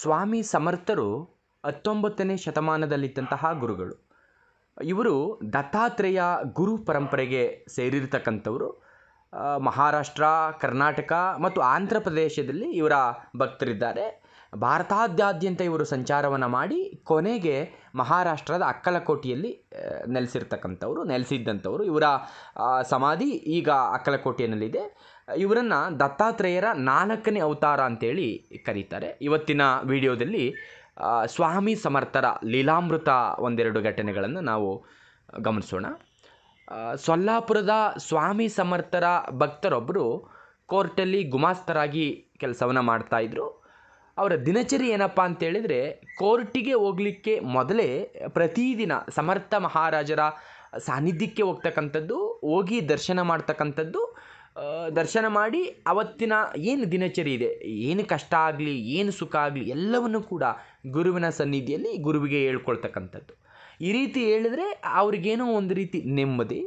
ಸ್ವಾಮಿ ಸಮರ್ಥರು ಹತ್ತೊಂಬತ್ತನೇ ಶತಮಾನದಲ್ಲಿದ್ದಂತಹ ಗುರುಗಳು. ಇವರು ದತ್ತಾತ್ರೇಯ ಗುರು ಪರಂಪರೆಗೆ ಸೇರಿರ್ತಕ್ಕಂಥವರು. ಮಹಾರಾಷ್ಟ್ರ, ಕರ್ನಾಟಕ ಮತ್ತು ಆಂಧ್ರ ಪ್ರದೇಶದಲ್ಲಿ ಇವರ ಭಕ್ತರಿದ್ದಾರೆ. ಭಾರತಾದ್ಯಂತ ಇವರು ಸಂಚಾರವನ್ನು ಮಾಡಿ ಕೊನೆಗೆ ಮಹಾರಾಷ್ಟ್ರದ ಅಕ್ಕಲಕೋಟೆಯಲ್ಲಿ ನೆಲೆಸಿರ್ತಕ್ಕಂಥವ್ರು, ನೆಲೆಸಿದ್ದಂಥವ್ರು. ಇವರ ಸಮಾಧಿ ಈಗ ಅಕ್ಕಲಕೋಟೆಯಲ್ಲಿದೆ. ಇವರನ್ನು ದತ್ತಾತ್ರೇಯರ ನಾಲ್ಕನೇ ಅವತಾರ ಅಂತೇಳಿ ಕರೀತಾರೆ. ಇವತ್ತಿನ ವಿಡಿಯೋದಲ್ಲಿ ಸ್ವಾಮಿ ಸಮರ್ಥರ ಲೀಲಾಮೃತ ಒಂದೆರಡು ಘಟನೆಗಳನ್ನು ನಾವು ಗಮನಿಸೋಣ. ಸೊಲ್ಲಾಪುರದ ಸ್ವಾಮಿ ಸಮರ್ಥರ ಭಕ್ತರೊಬ್ಬರು ಕೋರ್ಟಲ್ಲಿ ಗುಮಾಸ್ತರಾಗಿ ಕೆಲಸವನ್ನು ಮಾಡ್ತಾಯಿದ್ರು ಅವರ ದಿನಚರಿ ಏನಪ್ಪ ಅಂತೇಳಿದರೆ, ಕೋರ್ಟಿಗೆ ಹೋಗಲಿಕ್ಕೆ ಮೊದಲೇ ಪ್ರತಿದಿನ ಸಮರ್ಥ ಮಹಾರಾಜರ ಸಾನ್ನಿಧ್ಯಕ್ಕೆ ಹೋಗ್ತಕ್ಕಂಥದ್ದು, ಹೋಗಿ ದರ್ಶನ ಮಾಡ್ತಕ್ಕಂಥದ್ದು ದರ್ಶನ ಮಾಡಿ ಅವತ್ತಿನ ಏನು ದಿನಚರಿ ಇದೆ, ಏನು ಕಷ್ಟ ಆಗಲಿ, ಏನು ಸುಖ ಆಗಲಿ, ಎಲ್ಲವನ್ನು ಕೂಡ ಗುರುವಿನ ಸನ್ನಿಧಿಯಲ್ಲಿ ಗುರುವಿಗೆ ಹೇಳ್ಕೊಳ್ತಕ್ಕಂಥದ್ದು. ಈ ರೀತಿ ಹೇಳಿದ್ರೆ ಅವ್ರಿಗೇನೋ ಒಂದು ರೀತಿ ನೆಮ್ಮದಿ.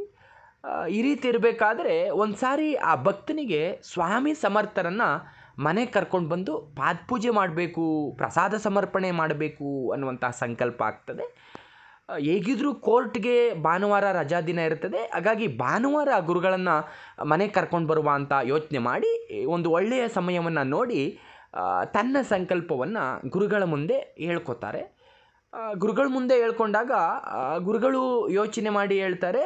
ಈ ರೀತಿ ಇರಬೇಕಾದ್ರೆ ಒಂದು ಸಾರಿ ಆ ಭಕ್ತನಿಗೆ ಸ್ವಾಮಿ ಸಮರ್ಥರನ್ನು ಮನೆಗೆ ಕರ್ಕೊಂಡು ಬಂದು ಪಾದಪೂಜೆ ಮಾಡಬೇಕು, ಪ್ರಸಾದ ಸಮರ್ಪಣೆ ಮಾಡಬೇಕು ಅನ್ನುವಂತಹ ಸಂಕಲ್ಪ ಆಗ್ತದೆ. ಹೇಗಿದ್ರೂ ಕೋರ್ಟ್ಗೆ ಭಾನುವಾರ ರಜಾ ದಿನ ಇರ್ತದೆ ಹಾಗಾಗಿ ಭಾನುವಾರ ಗುರುಗಳನ್ನು ಮನೆಗೆ ಕರ್ಕೊಂಡು ಬರುವ ಅಂತ ಯೋಚನೆ ಮಾಡಿ, ಒಂದು ಒಳ್ಳೆಯ ಸಮಯವನ್ನು ನೋಡಿ ತನ್ನ ಸಂಕಲ್ಪವನ್ನು ಗುರುಗಳ ಮುಂದೆ ಹೇಳ್ಕೊತಾರೆ. ಗುರುಗಳ ಮುಂದೆ ಹೇಳ್ಕೊಂಡಾಗ ಗುರುಗಳು ಯೋಚನೆ ಮಾಡಿ ಹೇಳ್ತಾರೆ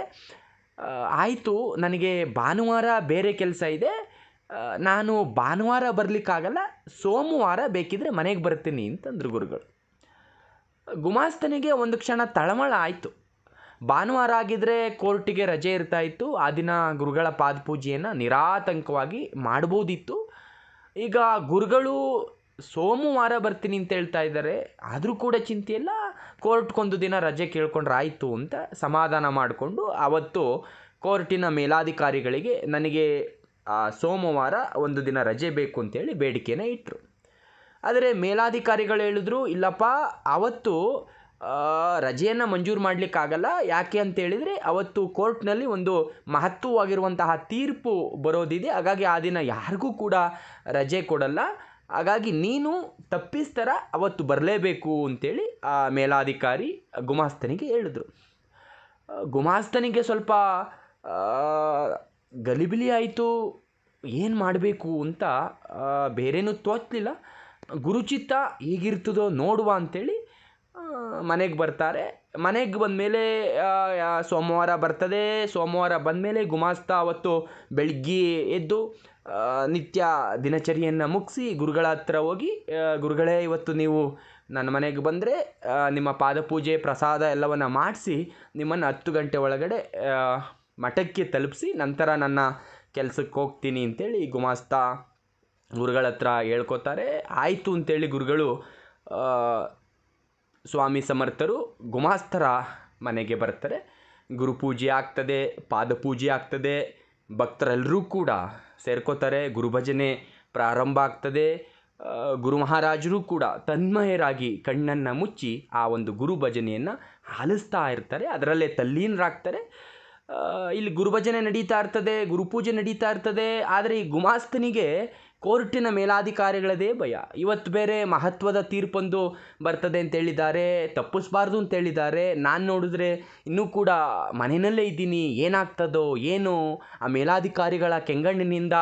ಆಯಿತು, ನನಗೆ ಭಾನುವಾರ ಬೇರೆ ಕೆಲಸ ಇದೆ. ನಾನು ಭಾನುವಾರ ಬರಲಿಕ್ಕಾಗಲ್ಲ, ಸೋಮವಾರ ಬೇಕಿದ್ದರೆ ಮನೆಗೆ ಬರ್ತೀನಿ ಅಂತಂದರು ಗುರುಗಳು. ಗುಮಾಸ್ತನಿಗೆ ಒಂದು ಕ್ಷಣ ತಳಮಳ ಆಯಿತು. ಭಾನುವಾರ ಆಗಿದ್ದರೆ ಕೋರ್ಟಿಗೆ ರಜೆ ಇರ್ತಾ ಇತ್ತು. ಆ ದಿನ ಗುರುಗಳ ಪಾದಪೂಜೆಯನ್ನು ನಿರಾತಂಕವಾಗಿ ಮಾಡ್ಬೋದಿತ್ತು ಈಗ ಗುರುಗಳು ಸೋಮವಾರ ಬರ್ತೀನಿ ಅಂತ ಹೇಳ್ತಾ ಇದ್ದಾರೆ. ಆದರೂ ಕೂಡ ಚಿಂತೆ ಇಲ್ಲ. ಕೋರ್ಟ್ಗೊಂದು ದಿನ ರಜೆ ಕೇಳ್ಕೊಂಡ್ರೆ ಆಯಿತು ಅಂತ ಸಮಾಧಾನ ಮಾಡಿಕೊಂಡು ಆವತ್ತು ಕೋರ್ಟಿನ ಮೇಲಾಧಿಕಾರಿಗಳಿಗೆ ನನಗೆ ಸೋಮವಾರ ಒಂದು ದಿನ ರಜೆ ಬೇಕು ಅಂತೇಳಿ ಬೇಡಿಕೆನ ಇಟ್ಟರು ಆದರೆ ಮೇಲಾಧಿಕಾರಿಗಳು ಹೇಳಿದ್ರು, ಇಲ್ಲಪ್ಪ, ಅವತ್ತು ರಜೆಯನ್ನು ಮಂಜೂರು ಮಾಡಲಿಕ್ಕಾಗಲ್ಲ. ಯಾಕೆ ಅಂತೇಳಿದರೆ ಅವತ್ತು ಕೋರ್ಟ್ನಲ್ಲಿ ಒಂದು ಮಹತ್ವವಾಗಿರುವಂತಹ ತೀರ್ಪು ಬರೋದಿದೆ. ಹಾಗಾಗಿ ಆ ದಿನ ಯಾರಿಗೂ ಕೂಡ ರಜೆ ಕೊಡಲ್ಲ. ಹಾಗಾಗಿ ನೀನು ತಪ್ಪಿಸ್ತರ ಅವತ್ತು ಬರಲೇಬೇಕು ಅಂತೇಳಿ ಆ ಮೇಲಾಧಿಕಾರಿ ಗುಮಾಸ್ತನಿಗೆ ಹೇಳಿದ್ರು. ಗುಮಾಸ್ತನಿಗೆ ಸ್ವಲ್ಪ ಗಲಿಬಿಲಿ ಆಯಿತು, ಏನು ಮಾಡಬೇಕು ಅಂತ ಬೇರೇನೂ ತೋಚಲಿಲ್ಲ. ಗುರುಚಿತ್ತ ಹೇಗಿರ್ತದೋ ನೋಡುವ ಅಂತೇಳಿ ಮನೆಗೆ ಬರ್ತಾರೆ. ಮನೆಗೆ ಬಂದಮೇಲೆ ಸೋಮವಾರ ಬರ್ತದೆ. ಸೋಮವಾರ ಬಂದಮೇಲೆ ಗುಮಾಸ್ತ ಅವತ್ತು ಬೆಳಗ್ಗೆ ಎದ್ದು ನಿತ್ಯ ದಿನಚರಿಯನ್ನು ಮುಗಿಸಿ ಗುರುಗಳ ಹತ್ರ ಹೋಗಿ ಗುರುಗಳೇ ಇವತ್ತು ನೀವು ನನ್ನ ಮನೆಗೆ ಬಂದರೆ ನಿಮ್ಮ ಪಾದಪೂಜೆ, ಪ್ರಸಾದ ಎಲ್ಲವನ್ನು ಮಾಡಿಸಿ, ನಿಮ್ಮನ್ನು ಹತ್ತು ಗಂಟೆ ಒಳಗಡೆ ಮಠಕ್ಕೆ ತಲುಪಿಸಿ ನಂತರ ನನ್ನ ಕೆಲಸಕ್ಕೆ ಹೋಗ್ತೀನಿ ಅಂತೇಳಿ ಗುಮಾಸ್ತ ಗುರುಗಳ ಹತ್ರ ಹೇಳ್ಕೊತಾರೆ. ಆಯಿತು ಅಂತೇಳಿ ಗುರುಗಳು ಸ್ವಾಮಿ ಸಮರ್ಥರು ಗುಮಾಸ್ತರ ಮನೆಗೆ ಬರ್ತಾರೆ. ಗುರುಪೂಜೆ ಆಗ್ತದೆ ಪಾದಪೂಜೆ ಆಗ್ತದೆ, ಭಕ್ತರೆಲ್ಲರೂ ಕೂಡ ಸೇರ್ಕೋತಾರೆ. ಗುರುಭಜನೆ ಪ್ರಾರಂಭ ಆಗ್ತದೆ. ಗುರು ಮಹಾರಾಜರು ಕೂಡ ತನ್ಮಯರಾಗಿ ಕಣ್ಣನ್ನು ಮುಚ್ಚಿ ಆ ಒಂದು ಗುರು ಭಜನೆಯನ್ನು ಆಲಿಸ್ತಾ ಇರ್ತಾರೆ. ಅದರಲ್ಲೇ ತಲ್ಲೀನರಾಗ್ತಾರೆ. ಇಲ್ಲಿ ಗುರುಭಜನೆ ನಡೀತಾ ಇರ್ತದೆ ಗುರುಪೂಜೆ ನಡೀತಾ ಇರ್ತದೆ. ಆದರೆ ಈ ಗುಮಾಸ್ತನಿಗೆ ಕೋರ್ಟಿನ ಮೇಲಾಧಿಕಾರಿಗಳದೇ ಭಯ. ಇವತ್ತು ಬೇರೆ ಮಹತ್ವದ ತೀರ್ಪೊಂದು ಬರ್ತದೆ ಅಂತ ಹೇಳಿದ್ದಾರೆ ತಪ್ಪಿಸ್ಬಾರ್ದು ಅಂತ ಹೇಳಿದ್ದಾರೆ ನಾನು ನೋಡಿದ್ರೆ ಇನ್ನೂ ಕೂಡ ಮನೆಯಲ್ಲೇ ಇದ್ದೀನಿ, ಏನಾಗ್ತದೋ ಏನು ಆ ಮೇಲಾಧಿಕಾರಿಗಳ ಕೆಂಗಣ್ಣಿನಿಂದ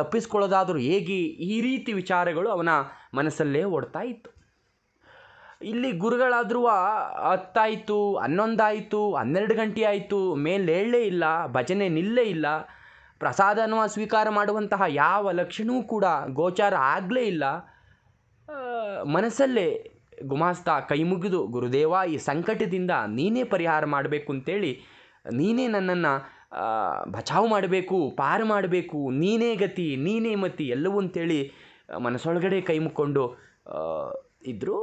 ತಪ್ಪಿಸ್ಕೊಳ್ಳೋದಾದರೂ ಹೇಗೆ ಈ ರೀತಿ ವಿಚಾರಗಳು ಅವನ ಮನಸ್ಸಲ್ಲೇ ಓಡ್ತಾ ಇತ್ತು. ಇಲ್ಲಿ ಗುರುಗಳಾದ್ರೂ ಹತ್ತಾಯಿತು, ಹನ್ನೊಂದಾಯಿತು, ಹನ್ನೆರಡು ಗಂಟೆ ಆಯಿತು, ಮೇಲೇಳಲೇ ಇಲ್ಲ, ಭಜನೆ ನಿಲ್ಲೇ ಇಲ್ಲ. ಪ್ರಸಾದನ ಸ್ವೀಕಾರ ಮಾಡುವಂತಹ ಯಾವ ಲಕ್ಷಣವೂ ಕೂಡ ಗೋಚಾರ ಆಗಲೇ ಇಲ್ಲ. ಮನಸ್ಸಲ್ಲೇ ಗುಮಾಸ್ತ ಕೈ ಮುಗಿದು, ಗುರುದೇವ, ಈ ಸಂಕಟದಿಂದ ನೀನೇ ಪರಿಹಾರ ಮಾಡಬೇಕು ಅಂತೇಳಿ, ನೀನೇ ನನ್ನನ್ನು ಬಚಾವು ಮಾಡಬೇಕು, ಪಾರು ಮಾಡಬೇಕು, ನೀನೇ ಗತಿ, ನೀನೇ ಮತಿ ಎಲ್ಲವೂ ಅಂತೇಳಿ ಮನಸ್ಸೊಳಗಡೆ ಕೈ ಮುಕ್ಕೊಂಡು ಇದ್ದರು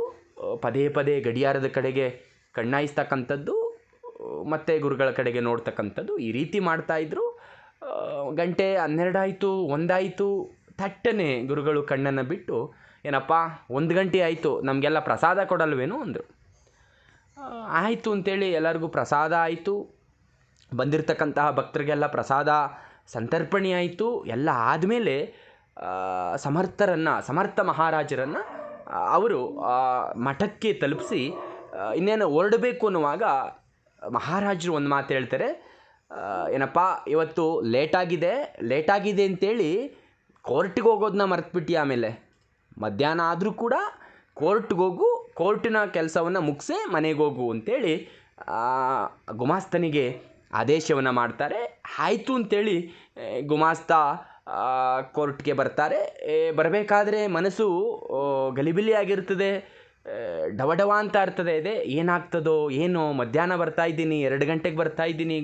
ಪದೇ ಪದೇ ಗಡಿಯಾರದ ಕಡೆಗೆ ಕಣ್ಣಾಯಿಸ್ತಕ್ಕಂಥದ್ದು, ಮತ್ತು ಗುರುಗಳ ಕಡೆಗೆ ನೋಡ್ತಕ್ಕಂಥದ್ದು ಈ ರೀತಿ ಮಾಡ್ತಾಯಿದ್ರು ಗಂಟೆ ಹನ್ನೆರಡಾಯಿತು, ಒಂದಾಯಿತು ಥಟ್ಟನೆ ಗುರುಗಳು ಕಣ್ಣನ್ನು ಬಿಟ್ಟು, ಏನಪ್ಪ, ಒಂದು ಗಂಟೆ ಆಯಿತು, ನಮಗೆಲ್ಲ ಪ್ರಸಾದ ಕೊಡಲ್ವೇನು ಅಂದರು. ಆಯಿತು ಅಂತೇಳಿ ಎಲ್ಲರಿಗೂ ಪ್ರಸಾದ ಆಯಿತು. ಬಂದಿರತಕ್ಕಂತಹ ಭಕ್ತರಿಗೆಲ್ಲ ಪ್ರಸಾದ ಸಂತರ್ಪಣೆ ಆಯಿತು. ಎಲ್ಲ ಆದಮೇಲೆ ಸಮರ್ಥರನ್ನು, ಸಮರ್ಥ ಮಹಾರಾಜರನ್ನು ಅವರು ಮಠಕ್ಕೆ ತಲುಪಿಸಿ ಇನ್ನೇನು ಹೊರಡಬೇಕು ಅನ್ನುವಾಗ ಮಹಾರಾಜರು ಒಂದು ಮಾತು ಹೇಳ್ತಾರೆ. ಏನಪ್ಪ, ಇವತ್ತು ಲೇಟಾಗಿದೆ ಲೇಟಾಗಿದೆ ಅಂತೇಳಿ ಕೋರ್ಟಿಗೆ ಹೋಗೋದನ್ನ ಮರೆತುಬಿಟ್ಟು ಆಮೇಲೆ. ಮಧ್ಯಾಹ್ನ ಆದರೂ ಕೂಡ ಕೋರ್ಟ್ಗೆ ಹೋಗು, ಕೋರ್ಟಿನ ಕೆಲಸವನ್ನು ಮುಗಿಸೇ, ಮನೆಗೆ ಹೋಗು ಅಂತೇಳಿ ಗುಮಾಸ್ತನಿಗೆ ಆದೇಶವನ್ನು ಮಾಡ್ತಾರೆ. ಆಯಿತು ಅಂತೇಳಿ ಗುಮಾಸ್ತ ಕೋರ್ಟ್ಗೆ ಬರ್ತಾರೆ. ಬರಬೇಕಾದ್ರೆ ಮನಸ್ಸು ಗಲಿಬಿಲಿ ಆಗಿರ್ತದೆ. ಡವಡವ ಅಂತ ಇರ್ತದೆ ಇದೆ ಏನಾಗ್ತದೋ, ಏನೋ, ಮಧ್ಯಾಹ್ನ ಬರ್ತಾ ಇದ್ದೀನಿ, ಎರಡು ಗಂಟೆಗೆ ಬರ್ತಾ ಇದ್ದೀನಿ.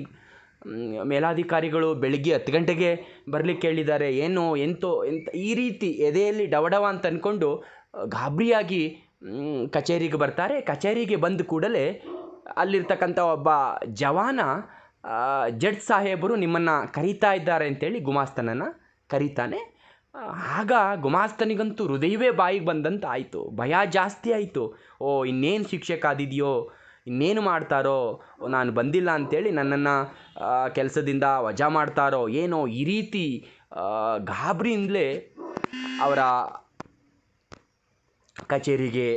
ಮೇಲಾಧಿಕಾರಿಗಳು ಬೆಳಗ್ಗೆ ಹತ್ತು ಗಂಟೆಗೆ ಬರಲಿಕ್ಕೆ ಹೇಳಿದ್ದಾರೆ. ಏನು, ಎಂತೋ, ಎಂತ, ಈ ರೀತಿ ಎದೆಯಲ್ಲಿ ಡವಡವ ಅಂತ ಅಂದ್ಕೊಂಡು ಗಾಬರಿಯಾಗಿ ಕಚೇರಿಗೆ ಬರ್ತಾರೆ. ಕಚೇರಿಗೆ ಬಂದ ಕೂಡಲೇ ಅಲ್ಲಿರ್ತಕ್ಕಂಥ ಒಬ್ಬ ಜವಾನ ಜಡ್ ಸಾಹೇಬರು ನಿಮ್ಮನ್ನು ಕರೀತಾ ಇದ್ದಾರೆ ಅಂತೇಳಿ ಗುಮಾಸ್ತನನ್ನು ಕರೀತಾನೆ. ಆಗ ಗುಮಾಸ್ತನಿಗಂತೂ ಹೃದಯವೇ ಬಾಯಿಗೆ ಬಂದಂತ ಆಯಿತು ಭಯ ಜಾಸ್ತಿ ಆಯಿತು. ಓ, ಇನ್ನೇನು ಶಿಕ್ಷೆ ಕಾದಿದೆಯೋ? ಇನ್ನೇನು ಮಾಡ್ತಾರೋ, ನಾನು ಬಂದಿಲ್ಲ ಅಂತೇಳಿ ನನ್ನನ್ನು ಕೆಲಸದಿಂದ ವಜಾ ಮಾಡ್ತಾರೋ ಏನೋ ಈ ರೀತಿ ಗಾಬರಿಯಿಂದಲೇ ಅವರ ಕಚೇರಿಗೆ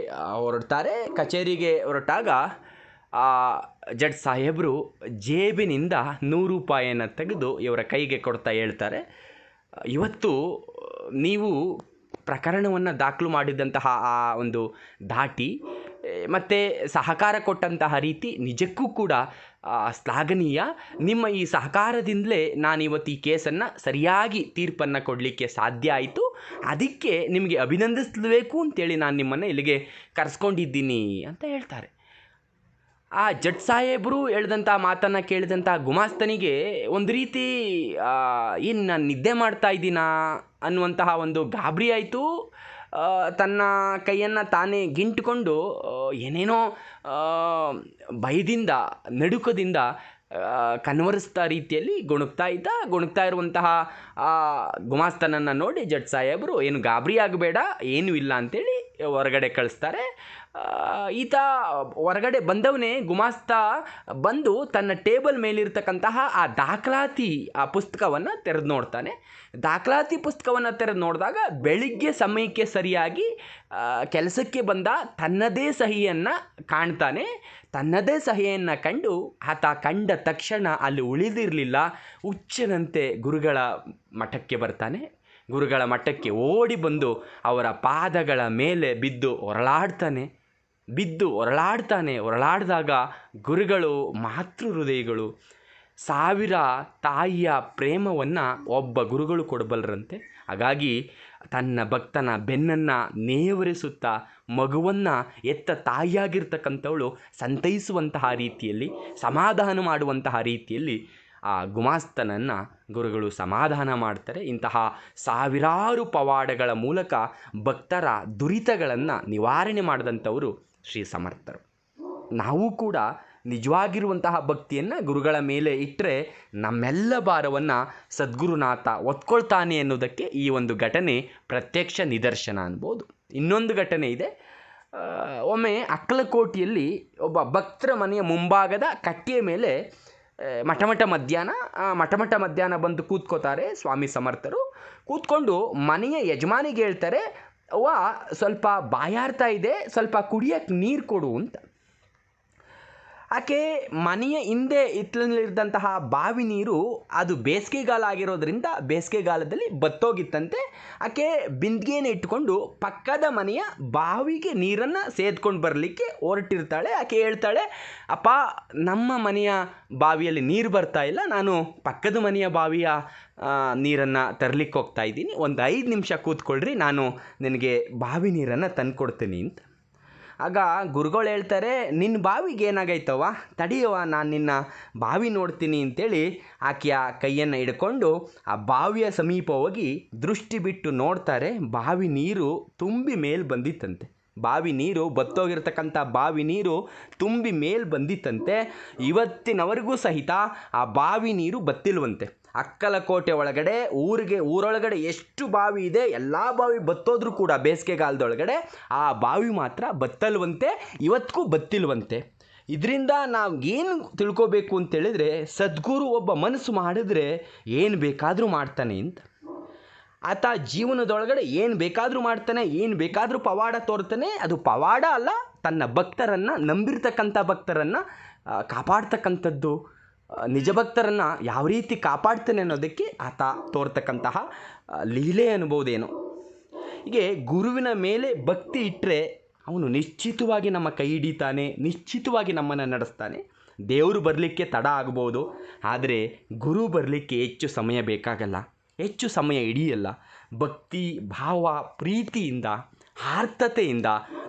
ಹೊರಡ್ತಾರೆ. ಕಚೇರಿಗೆ ಹೊರಟಾಗ ಜಡ್ ಸಾಹೇಬರು ಜೇಬಿನಿಂದ ನೂರು ರೂಪಾಯಿಯನ್ನು ತೆಗೆದು ಇವರ ಕೈಗೆ ಕೊಡ್ತಾ ಹೇಳ್ತಾರೆ. ಇವತ್ತು ನೀವು ಪ್ರಕರಣವನ್ನು ದಾಖಲು ಮಾಡಿದಂತಹ ಆ ಒಂದು ಧಾಟಿ ಮತ್ತು ಸಹಕಾರ ಕೊಟ್ಟಂತಹ ರೀತಿ ನಿಜಕ್ಕೂ ಕೂಡ ಶ್ಲಾಘನೀಯ. ನಿಮ್ಮ ಈ ಸಹಕಾರದಿಂದಲೇ ನಾನು ಇವತ್ತು ಈ ಕೇಸನ್ನು ಸರಿಯಾಗಿ ತೀರ್ಪನ್ನು ಕೊಡಲಿಕ್ಕೆ ಸಾಧ್ಯ ಆಯಿತು. ಅದಕ್ಕೆ ನಿಮಗೆ ಅಭಿನಂದಿಸಬೇಕು ಅಂತೇಳಿ ನಾನು ನಿಮ್ಮನ್ನು ಇಲ್ಲಿಗೆ ಕರೆಸ್ಕೊಂಡಿದ್ದೀನಿ ಅಂತ ಹೇಳ್ತಾರೆ. ಆ ಜಡ್ ಸಾಹೇಬರು ಹೇಳ್ದಂಥ ಮಾತನ್ನು ಕೇಳಿದಂಥ ಗುಮಾಸ್ತನಿಗೆ ಒಂದು ರೀತಿ ಏನು ನಾನು ನಿದ್ದೆ ಮಾಡ್ತಾ ಇದ್ದೀನಾ ಅನ್ನುವಂತಹ ಒಂದು ಗಾಬರಿ ಆಯಿತು. ತನ್ನ ಕೈಯನ್ನು ತಾನೇ ಗಿಂಟ್ಕೊಂಡು ಏನೇನೋ ಭಯದಿಂದ ನಡುಕದಿಂದ ಕನ್ವರಿಸ್ತಾ ರೀತಿಯಲ್ಲಿ ಗುಣುಕ್ತಾ ಇದ್ದ, ಗುಣುಕ್ತಾ ಇರುವಂತಹ, ಆ, ಗುಮಾಸ್ತನನ್ನು ನೋಡಿ ಜಡ್ ಸಾಹೇಬರು, ಏನು ಗಾಬರಿ ಆಗಬೇಡ, ಏನೂ ಇಲ್ಲ ಅಂತೇಳಿ ಹೊರಗಡೆ ಕಳಿಸ್ತಾರೆ. ಈತ ಹೊರಗಡೆ ಬಂದವನೇ ಗುಮಾಸ್ತ ಬಂದು ತನ್ನ ಟೇಬಲ್ ಮೇಲಿರ್ತಕ್ಕಂತಹ ಆ ದಾಖಲಾತಿ, ಆ ಪುಸ್ತಕವನ್ನು ತೆರೆದು ನೋಡ್ತಾನೆ. ದಾಖಲಾತಿ ಪುಸ್ತಕವನ್ನು ತೆರೆದು ನೋಡಿದಾಗ ಬೆಳಿಗ್ಗೆ ಸಮಯಕ್ಕೆ ಸರಿಯಾಗಿ ಕೆಲಸಕ್ಕೆ ಬಂದ ತನ್ನದೇ ಸಹಿಯನ್ನು ಕಾಣ್ತಾನೆ. ತನ್ನದೇ ಸಹಿಯನ್ನು ಕಂಡು ಆತ ಕಂಡ ತಕ್ಷಣ ಅಲ್ಲಿ ಉಳಿದಿರಲಿಲ್ಲ. ಹುಚ್ಚನಂತೆ ಗುರುಗಳ ಮಠಕ್ಕೆ ಬರ್ತಾನೆ. ಗುರುಗಳ ಮಠಕ್ಕೆ ಓಡಿ ಬಂದು ಅವರ ಪಾದಗಳ ಮೇಲೆ ಬಿದ್ದು ಹೊರಳಾಡ್ತಾನೆ ಬಿದ್ದು ಹೊರಳಾಡ್ತಾನೆ ಹೊರಳಾಡಿದಾಗ ಗುರುಗಳು ಮಾತೃ ಹೃದಯಗಳು ಸಾವಿರ ತಾಯಿಯ ಪ್ರೇಮವನ್ನು ಒಬ್ಬ ಗುರುಗಳು ಕೊಡಬಲ್ಲರಂತೆ. ಹಾಗಾಗಿ ತನ್ನ ಭಕ್ತನ ಬೆನ್ನನ್ನು ನೇವರಿಸುತ್ತಾ ಮಗುವನ್ನು ಎತ್ತ ತಾಯಿಯಾಗಿರ್ತಕ್ಕಂಥವಳು ಸಂತೈಸುವಂತಹ ರೀತಿಯಲ್ಲಿ, ಸಮಾಧಾನ ಮಾಡುವಂತಹ ರೀತಿಯಲ್ಲಿ ಆ ಗುಮಾಸ್ತನನ್ನು ಗುರುಗಳು ಸಮಾಧಾನ ಮಾಡ್ತಾರೆ. ಇಂತಹ ಸಾವಿರಾರು ಪವಾಡಗಳ ಮೂಲಕ ಭಕ್ತರ ದುರಿತಗಳನ್ನು ನಿವಾರಣೆ ಮಾಡಿದಂಥವರು ಶ್ರೀ ಸಮರ್ಥರು. ನಾವು ಕೂಡ ನಿಜವಾಗಿರುವಂತಹ ಭಕ್ತಿಯನ್ನು ಗುರುಗಳ ಮೇಲೆ ಇಟ್ಟರೆ ನಮ್ಮೆಲ್ಲ ಭಾರವನ್ನು ಸದ್ಗುರುನಾಥ ಒತ್ಕೊಳ್ತಾನೆ ಅನ್ನೋದಕ್ಕೆ ಈ ಒಂದು ಘಟನೆ ಪ್ರತ್ಯಕ್ಷ ನಿದರ್ಶನ ಅನ್ಬೋದು. ಇನ್ನೊಂದು ಘಟನೆ ಇದೆ. ಒಮ್ಮೆ ಅಕ್ಕಲಕೋಟಿಯಲ್ಲಿ ಒಬ್ಬ ಭಕ್ತರ ಮನೆಯ ಮುಂಭಾಗದ ಕಟ್ಟೆಯ ಮೇಲೆ ಮಠಮಠ ಮಧ್ಯಾಹ್ನ ಮಠಮಠ ಮಧ್ಯಾಹ್ನ ಬಂದು ಕೂತ್ಕೋತಾರೆ ಸ್ವಾಮಿ ಸಮರ್ಥರು. ಕೂತ್ಕೊಂಡು ಮನೆಯ ಯಜಮಾನಿಗೆ ಹೇಳ್ತಾರೆ, ಅವ್ವ ಸ್ವಲ್ಪ ಬಾಯಾರ್ತಾ ಇದೆ, ಸ್ವಲ್ಪ ಕುಡಿಯಕ್ಕೆ ನೀರು ಕೊಡು ಅಂತ. ಆಕೆ ಮನೆಯ ಹಿಂದೆ ಇತ್ತಲಲ್ಲಿದ್ದಂತಹ ಬಾವಿ ನೀರು ಅದು ಬೇಸಿಗೆಗಾಲ ಆಗಿರೋದ್ರಿಂದ ಬೇಸಿಗೆಗಾಲದಲ್ಲಿ ಬತ್ತೋಗಿತ್ತಂತೆ. ಆಕೆ ಬಿಂದಿಗೆನ ಇಟ್ಕೊಂಡು ಪಕ್ಕದ ಮನೆಯ ಬಾವಿಗೆ ನೀರನ್ನು ಸೇದ್ಕೊಂಡು ಬರಲಿಕ್ಕೆ ಹೊರಟಿರ್ತಾಳೆ. ಆಕೆ ಹೇಳ್ತಾಳೆ, ಅಪ್ಪ, ನಮ್ಮ ಮನೆಯ ಬಾವಿಯಲ್ಲಿ ನೀರು ಬರ್ತಾ ಇಲ್ಲ. ನಾನು ಪಕ್ಕದ ಮನೆಯ ಬಾವಿಯ ನೀರನ್ನು ತರಲಿಕ್ಕೆ ಹೋಗ್ತಾ ಇದ್ದೀನಿ. ಒಂದು ಐದು ನಿಮಿಷ ಕೂತ್ಕೊಳ್ರಿ. ನಾನು ನಿನಗೆ ಬಾವಿ ನೀರನ್ನು ತಂದ್ಕೊಡ್ತೀನಿ ಅಂತ. ಆಗ ಗುರುಗಳು ಹೇಳ್ತಾರೆ ನಿನ್ನ ಬಾವಿಗೆ ಏನಾಗೈತವ ತಡಿಯವ್ವ, ನಾನು ನಿನ್ನ ಬಾವಿ ನೋಡ್ತೀನಿ ಅಂತೇಳಿ ಆಕೆಯ ಕೈಯನ್ನು ಹಿಡ್ಕೊಂಡು ಆ ಬಾವಿಯ ಸಮೀಪ ಹೋಗಿ ದೃಷ್ಟಿ ಬಿಟ್ಟು ನೋಡ್ತಾರೆ, ಬಾವಿ ನೀರು ತುಂಬಿ ಮೇಲೆ ಬಂದಿತ್ತಂತೆ. ಬಾವಿ ನೀರು ಬತ್ತೋಗಿರ್ತಕ್ಕಂಥ ಬಾವಿ ನೀರು ತುಂಬಿ ಮೇಲೆ ಬಂದಿತ್ತಂತೆ. ಇವತ್ತಿನವರೆಗೂ ಸಹಿತ ಆ ಬಾವಿ ನೀರು ಬತ್ತಿಲ್ವಂತೆ. ಅಕ್ಕಲಕೋಟೆ ಒಳಗಡೆ, ಊರಿಗೆ, ಊರೊಳಗಡೆ ಎಷ್ಟು ಬಾವಿ ಇದೆ, ಎಲ್ಲ ಬಾವಿ ಬತ್ತೋದ್ರೂ ಕೂಡ ಬೇಸಿಗೆಗಾಲದೊಳಗಡೆ ಆ ಬಾವಿ ಮಾತ್ರ ಬತ್ತಲ್ವಂತೆ ಇವತ್ತಿಗೂ ಬತ್ತಿಲ್ವಂತೆ. ಇದರಿಂದ ನಾವು ಏನು ತಿಳ್ಕೋಬೇಕು ಅಂತೇಳಿದರೆ ಸದ್ಗುರು ಒಬ್ಬ ಮನಸ್ಸು ಮಾಡಿದ್ರೆ ಏನು ಬೇಕಾದರೂ ಮಾಡ್ತಾನೆ ಅಂತ. ಆತ ಜೀವನದೊಳಗಡೆ ಏನು ಬೇಕಾದರೂ ಮಾಡ್ತಾನೆ, ಏನು ಬೇಕಾದರೂ ಪವಾಡ ತೋರ್ತಾನೆ. ಅದು ಪವಾಡ ಅಲ್ಲ, ತನ್ನ ಭಕ್ತರನ್ನು ನಂಬಿರ್ತಕ್ಕಂಥ ಭಕ್ತರನ್ನು ಕಾಪಾಡ್ತಕ್ಕಂಥದ್ದು. ಆ, ನಿಜ ಭಕ್ತರನ್ನು ಯಾವ ರೀತಿ ಕಾಪಾಡ್ತಾನೆ ಅನ್ನೋದಕ್ಕೆ ಆತ ತೋರ್ತಕ್ಕಂತಹ ಲೀಲೆ ಅನ್ಬೋದೇನೋ ಹೀಗೆ ಗುರುವಿನ ಮೇಲೆ ಭಕ್ತಿ ಇಟ್ಟರೆ ಅವನು ನಿಶ್ಚಿತವಾಗಿ ನಮ್ಮ ಕೈ ಹಿಡಿತಾನೆ ನಿಶ್ಚಿತವಾಗಿ ನಮ್ಮನ್ನು ನಡೆಸ್ತಾನೆ. ದೇವರು ಬರಲಿಕ್ಕೆ ತಡ ಆಗ್ಬೋದು ಆದರೆ ಗುರು ಬರಲಿಕ್ಕೆ ಹೆಚ್ಚು ಸಮಯ ಬೇಕಾಗಲ್ಲ ಹೆಚ್ಚು ಸಮಯ ಹಿಡಿಯಲ್ಲ. ಭಕ್ತಿ ಭಾವ ಪ್ರೀತಿಯಿಂದ ಆರ್ಥತೆಯಿಂದ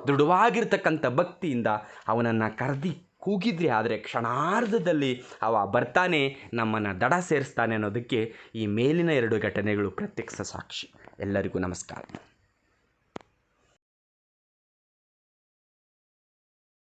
ದೃಢವಾಗಿರ್ತಕ್ಕಂಥ ಭಕ್ತಿಯಿಂದ ಅವನನ್ನು ಕರೆದಿ ಕೂಗಿದ್ರೆ, ಆದರೆ ಕ್ಷಣಾರ್ಧದಲ್ಲಿ ಅವ ಬರ್ತಾನೆ, ನಮ್ಮನ್ನು ದಡ ಸೇರಿಸ್ತಾನೆ ಅನ್ನೋದಕ್ಕೆ ಈ ಮೇಲಿನ ಎರಡು ಘಟನೆಗಳು ಪ್ರತ್ಯಕ್ಷ ಸಾಕ್ಷಿ. ಎಲ್ಲರಿಗೂ ನಮಸ್ಕಾರ.